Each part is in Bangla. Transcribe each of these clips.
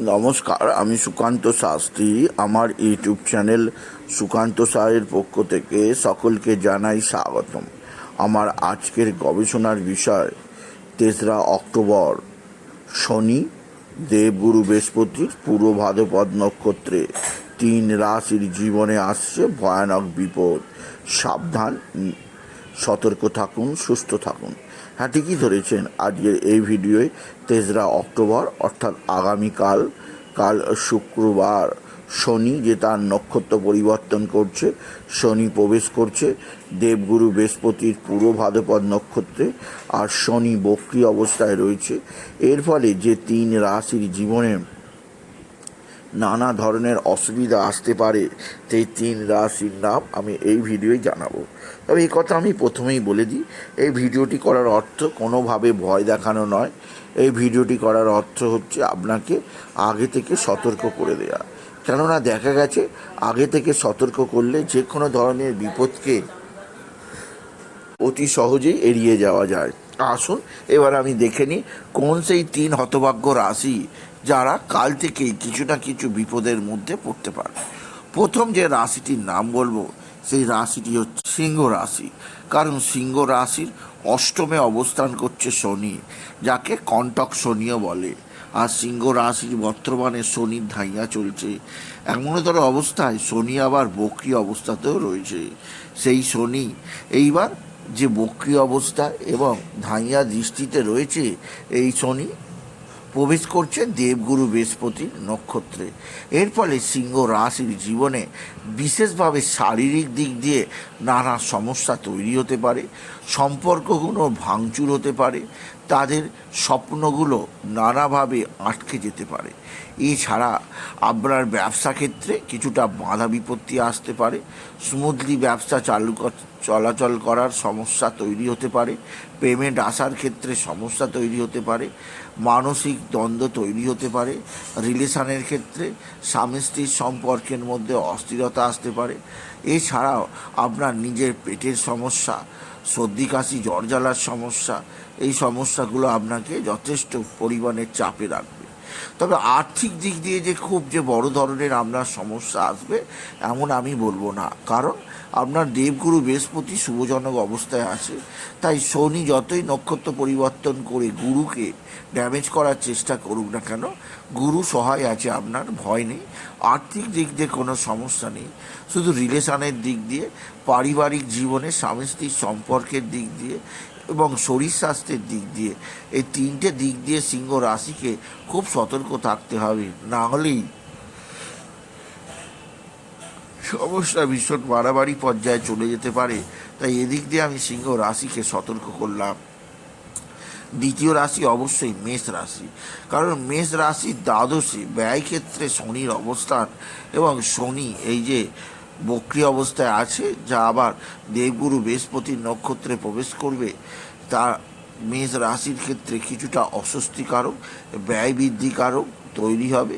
নমস্কার, আমি সুকান্ত শাস্ত্রী। আমার ইউটিউব চ্যানেল সুকান্ত সাহের পক্ষ থেকে সকলকে জানাই স্বাগতম। আমার আজকের গবেষণার বিষয়, তেসরা অক্টোবর, শনি, দেবগুরু বৃহস্পতির পূর্ব ভাদ্রপদ নক্ষত্রে তিন রাশির জীবনে আসছে ভয়ানক বিপদ। সাবধান, সতর্ক থাকুন, সুস্থ থাকুন। ঠিকই ধরেছেন। আজকের এই ভিডিওয় তেসরা অক্টোবর, অর্থাৎ আগামীকাল, কাল শুক্রবার, শনি যে তার নক্ষত্র পরিবর্তন করছে, শনি প্রবেশ করছে, দেবগুরু বৃহস্পতির পূর্ব ভাদপদ নক্ষত্রে, আর শনি বক্রি অবস্থায় রয়েছে। এর ফলে যে তিন রাশির জীবনে নানা ধরনের অসুবিধা আসতে পারে, সেই তিন রাশির নাম আমি এই ভিডিওয় জানাব। তবে এই কথা আমি প্রথমেই বলে দিই, এই ভিডিওটি করার অর্থ কোনোভাবে ভয় দেখানো নয়। এই ভিডিওটি করার অর্থ হচ্ছে আপনাকে আগে থেকে সতর্ক করে দেওয়া কেননা দেখা গেছে, আগে থেকে সতর্ক করলে যে কোনো ধরনের বিপদকে অতি সহজেই এড়িয়ে যাওয়া যায়। আসুন, এবার আমি দেখে নিই, কোন সেই তিন হতভাগ্য রাশি যারা কাল থেকেই কিছু না কিছু বিপদের মধ্যে পড়তে পারে। প্রথম যে রাশিটির নাম বলব, সেই রাশিটি হচ্ছে সিংহ রাশি। কারণ সিংহ রাশির অষ্টমে অবস্থান করছে শনি, যাকে কণ্টক শনিও বলে। আর সিংহ রাশির বর্তমানে শনির ধাইয়া চলছে। এমনতর অবস্থায় শনি আবার বক্রি অবস্থাতেও রয়েছে। সেই শনি এইবার যে বক্রি অবস্থা এবং ধাইয়া দৃষ্টিতে রয়েছে, এই শনি প্রবেশ করছে দেবগুরু বৃহস্পতি নক্ষত্রে। এর ফলে সিংহ রাশির জীবনে বিশেষভাবে শারীরিক দিক দিয়ে নানা সমস্যা তৈরি হতে পারে, সম্পর্কগুলো ভাঙচুর হতে পারে তাদের স্বপ্নগুলো নানাভাবে আটকে যেতে পারে। এছাড়া আপনার ব্যবসা ক্ষেত্রে কিছুটা বাধা বিপত্তি আসতে পারে। স্মুথলি ব্যবসা চালু চলাচল করার সমস্যা তৈরি হতে পারে। পেমেন্ট আসার ক্ষেত্রে সমস্যা তৈরি হতে পারে। মানসিক দ্বন্দ্ব তৈরি হতে পারে। রিলেশানের ক্ষেত্রে স্বামী স্ত্রীর সম্পর্কের মধ্যে অস্থিরতা আসতে পারে। এছাড়াও আপনার নিজের পেটের সমস্যা সর্দি কাশি জ্বর জ্বালার সমস্যা এই সমস্যাগুলো আপনাকে যথেষ্ট পরিমাণে চাপে রাখবে। তবে আর্থিক দিক দিয়ে যে খুব যে বড় ধরনের আপনার সমস্যা আসবে, এমন আমি বলব না। কারণ আপনার দেবগুরু বৃহস্পতি শুভজনক অবস্থায় আছে, তাই শনি যতই নক্ষত্র পরিবর্তন করে গুরুকে ড্যামেজ করার চেষ্টা করুক না কেন, গুরু সহায় আছে আপনার, ভয় নেই। আর্থিক দিক দিয়ে কোনো সমস্যা নেই। শুধু রিলেশনের দিক দিয়ে, পারিবারিক জীবনে স্বামী স্ত্রীর সম্পর্কের দিক দিয়ে এবং শরীর স্বাস্থ্যের দিক দিয়ে, এই তিনটে দিক দিয়ে সিংহ রাশিকে খুব সতর্ক থাকতে হবে। না হলেই সমস্যা ভীষণ বাড়াবাড়ি পর্যায়ে চলে যেতে পারে। তাই এদিক দিয়ে আমি সিংহ রাশিকে সতর্ক করলাম। দ্বিতীয় রাশি অবশ্যই মেষ রাশি। কারণ মেষ রাশির দ্বাদশে ব্যয় ক্ষেত্রে শনির অবস্থান এবং শনি এই যে বক্রি অবস্থায় আছে, যা আবার দেবগুরু বৃহস্পতির নক্ষত্রে প্রবেশ করবে। তা মেষ রাশির ক্ষেত্রে কিছুটা অস্বস্তিকারক ব্যয় বৃদ্ধিকারক তৈরি হবে।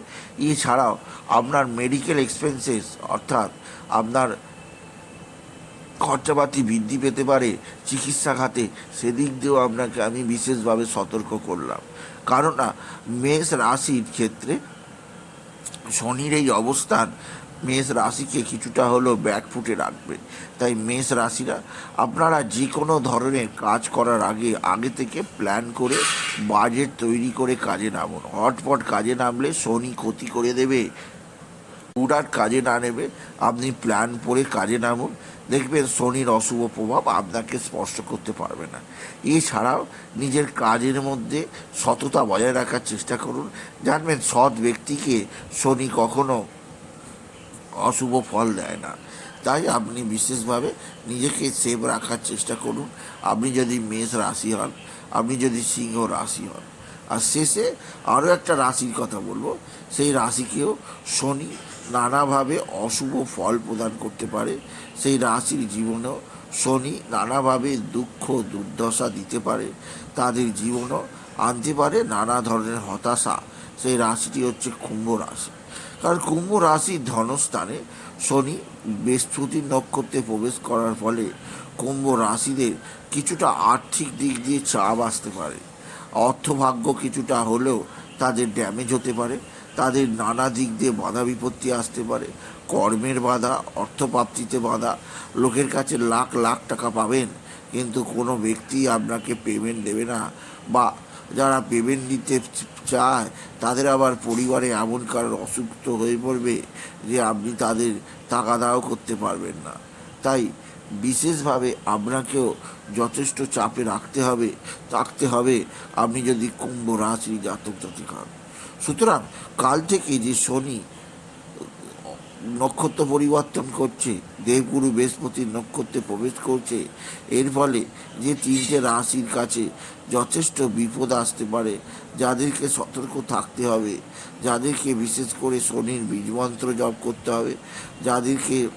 এছাড়াও আপনার মেডিকেল এক্সপেন্সেস অর্থাৎ আপনার খরচাপাতি বৃদ্ধি পেতে পারে চিকিৎসা খাতে, সেদিক দিয়েও আপনাকে আমি বিশেষভাবে সতর্ক করলাম। কারণ মেষ রাশির ক্ষেত্রে শনির এই অবস্থান মেষ রাশিকে কিছুটা হলেও ব্যাকফুটে রাখবে। তাই মেষ রাশিরা, আপনারা যে কোনো ধরনের কাজ করার আগে আগে থেকে প্ল্যান করে বাজেট তৈরি করে কাজে নামুন। হটপট কাজে নামলে শনি ক্ষতি করে দেবে। উড়াট কাজে না নেবে, আপনি প্ল্যান করে কাজে নামুন। দেখবেন শনির অশুভ প্রভাব আপনাকে স্পর্শ করতে পারবে না। এছাড়াও নিজের কাজের মধ্যে সততা বজায় রাখার চেষ্টা করুন। জানবেন সৎ ব্যক্তিকে শনি কখনো অশুভ ফল দেয় না। তাই আপনি বিশেষভাবে নিজেকে সেভ রাখার চেষ্টা করুন। আপনি যদি মেষ রাশি হন, আপনি যদি সিংহ রাশি হন, আর শেষে আরও একটা রাশির কথা বলব। সেই রাশিকেও শনি নানাভাবে অশুভ ফল প্রদান করতে পারে। সেই রাশির জীবনেও শনি নানাভাবে দুঃখ, দুর্দশা দিতে পারে। তাদের জীবনও আনতে পারে নানা ধরনের হতাশা। সেই রাশিটি হচ্ছে কুম্ভ রাশি। কারণ কুম্ভ রাশির ধনস্থানে শনি বৃহস্পতির নক্ষত্রে প্রবেশ করার ফলে কুম্ভ রাশিদের কিছুটা আর্থিক দিক দিয়ে চাপ আসতে পারে। অর্থভাগ্য কিছুটা হলেও তাদের ড্যামেজ হতে পারে, তাদের নানা দিক দিয়ে বাধা বিপত্তি আসতে পারে, কর্মের বাধা, অর্থপ্রাপ্তিতে বাধা, লোকের কাছে লাখ লাখ টাকা পাবেন, কিন্তু কোনো ব্যক্তি আপনাকে পেমেন্ট দেবে না বা যারা পেমেন্ট দিতে চায়, তাদের আবার পরিবারে এমন কারোর অসুস্থ হয়ে পড়বে যে আপনি তাদের টাকা দাও করতে পারবেন না। তাই বিশেষভাবে আপনাকেও যথেষ্ট চাপে রাখতে হবে রাখতে হবে আপনি যদি কুম্ভ রাশি জাতক জাতিক হন সুতরাং কাল থেকে যে শনি নক্ষত্র পরিবর্তন করছে, দেবগুরু বৃহস্পতির নক্ষত্রে প্রবেশ করছে। এর ফলে যে তিনটে রাশির কাছে যথেষ্ট বিপদ আসতে পারে, যাদেরকে সতর্ক থাকতে হবে, যাদেরকে বিশেষ করে শনির বীজমন্ত্র জপ করতে হবে, যাদেরকে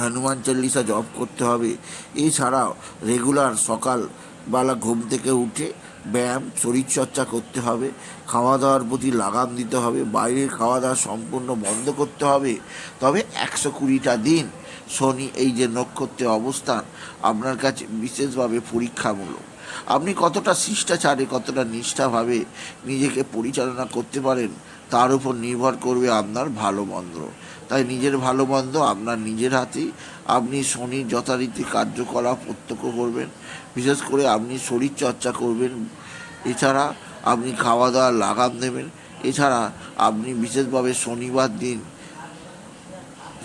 হনুমান চল্লিশা জপ করতে হবে। এছাড়াও রেগুলার সকালবেলা ঘুম থেকে উঠে ব্যায়াম, শরীরচর্চা করতে হবে খাওয়া দাওয়ার প্রতি লাগাম দিতে হবে, বাইরের খাওয়া দাওয়া সম্পূর্ণ বন্ধ করতে হবে। তবে একশো কুড়িটা দিন শনি এই যে নক্ষত্রে অবস্থান, আপনার কাছে বিশেষভাবে পরীক্ষামূলক। আপনি কতটা শিষ্টাচারে, কতটা নিষ্ঠাভাবে নিজেকে পরিচালনা করতে পারেন, তার উপর নির্ভর করবে আপনার ভালো মন্দ। তাই নিজের ভালো মন্দ আপনার নিজের হাতেই। আপনি শনির যথারীতি কার্যকলাপ প্রত্যক্ষ করবেন, বিশেষ করে আপনি শরীর চর্চা করবেন। এছাড়া আপনি খাওয়া দাওয়া লাগাম দেবেন। এছাড়া আপনি বিশেষভাবে শনিবার দিন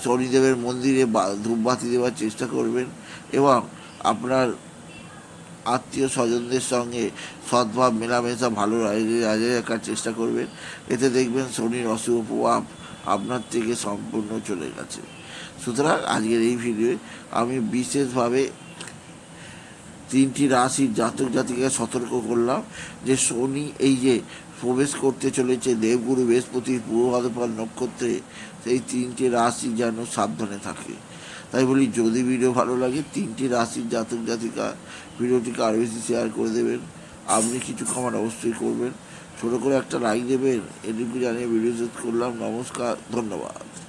শনিদেবের মন্দিরে বা- ধূপবাতি দেওয়ার চেষ্টা করবেন এবং আপনার আত্মীয় স্বজনদের সঙ্গে সদ্ভাব, মেলামেশা, ভালো রাজে রাখার চেষ্টা করবেন। এতে দেখবেন শনির অশুভ প্রভাব আপনার থেকে সম্পূর্ণ চলে গেছে। সুতরাং আজকের এই ভিডিওয়ে আমি বিশেষভাবে তিনটি রাশির জাতক জাতিকে সতর্ক করলাম যে শনি এই যে প্রবেশ করতে চলেছে দেবগুরু বৃহস্পতির পূর্ব নক্ষত্রে, সেই তিনটি রাশি যেন সাবধানে থাকে। তাই বলি, যদি ভিডিও ভালো লাগে, তিনটি রাশির জাতক জাতিকা ভিডিওটিকে আরও বেশি শেয়ার করে দেবেন। আপনি কিছু কমার অবশ্যই করবেন। ছোটো করে একটা লাইক দেবেন, এটুকু জানিয়ে ভিডিও শেষ করলাম। নমস্কার, ধন্যবাদ।